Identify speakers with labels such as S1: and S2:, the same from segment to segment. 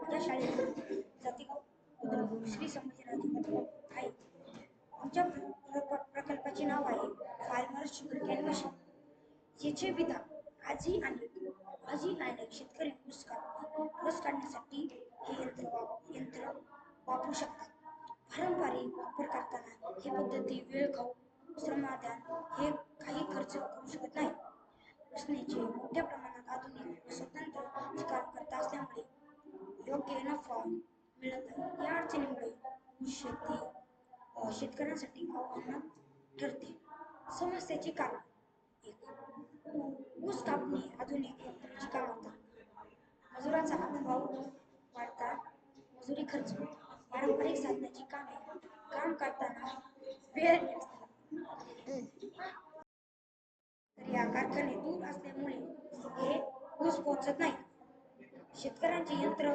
S1: माझ्या शाळेत जातीगाव श्री संभाजी बुद्रुक आहे आमच्या प्रकल्पाचे नाव आहे फार्मर शुगर कॅन मशीन. याचे विधान आजी आणि आजी आणि शेतकरी ऊस काढ ऊस काढण्यासाठी हे यंत्र वाप- यंत्र वापरू शकतात. पारंपरिक वापर करताना हे पद्धती वेळ खाऊ श्रमाधान हे काही खर्च करू शकत नाही. उसनेचे मोठ्या प्रमाणात आधुनिक स्वतंत्र योग्य नफा मिळत नाही या अडचणीमुळे शेती शेतकऱ्यांसाठी आव्हानात ठरते. समस्येचे कारण एक ऊस कापणी आधुनिक यंत्राची होतात मजुराचा अभाव वाढता मजुरी खर्च पारंपरिक साधनाची कामे काम करताना वेळ तर या कारखाने दूर असल्यामुळे हे ऊस पोहोचत नाही. शेतकऱ्यांचे यंत्र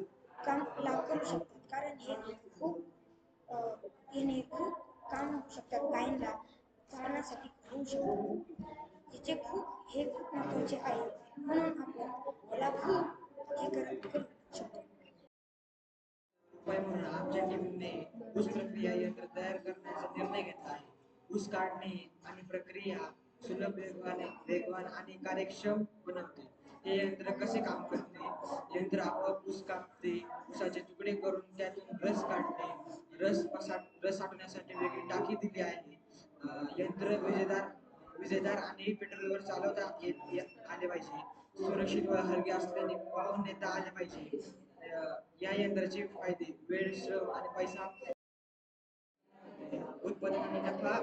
S1: लाभ करू शकतात. कारण हे खूप अ, याने खूप काम होऊ शकतात गायींना कारणासाठी होऊ शकतात. याचे खूप हे खूप महत्त्वाचे आहे. म्हणून आपण याला खूप हे करत करू शकतो.
S2: उपाय म्हणून आमच्या टीमने ऊस प्रक्रिया यंत्र तयार करण्याचा निर्णय घेतला आहे. ऊस काढणे आणि प्रक्रिया सुलभ वेगवान वेगवान आणि कार्यक्षम बनवते. हे यंत्र कसे काम करते? यंत्र आपोआप ऊस कापते ऊसाचे तुकडे करून त्यातून रस काढते. रस रस साठवण्यासाठी वेगळी टाकी दिली आहे. यंत्र विजेदार विजेदार आणि पेट्रोलवर चालवता येत आले पाहिजे. सुरक्षित व हलके असल्याने वाहून नेता आले पाहिजे. या यंत्राचे फायदे वेळ श्रम आणि पैसा उत्पादन आणि नफा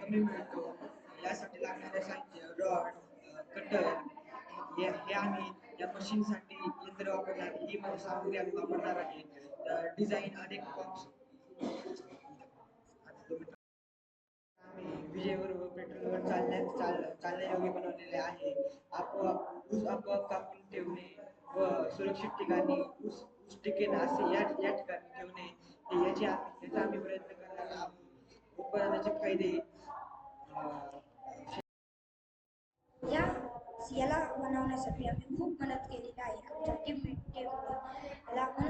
S2: कमी मिळतो. मशीनसाठी यंत्र वापरणार ही सामग्री आम्ही वापरणार आहे. डिझाईन अनेक आम्ही विजेवर व पेट्रोलवर चालण्या चाल चालण्यायोग्य बनवलेले आहे. आपोआप ऊस आपोआप कापून ठेवणे व सुरक्षित ठिकाणी ऊस ऊस टिकेन असे या या ठिकाणी ठेवणे याची याचे आम्ही याचा आम्ही प्रयत्न करणार आहोत. उत्पादनाचे फायदे अं,
S1: या यासाठी आम्ही खूप मेहनत केलेली आहे. आमच्या टीम टीमने याला म्हणून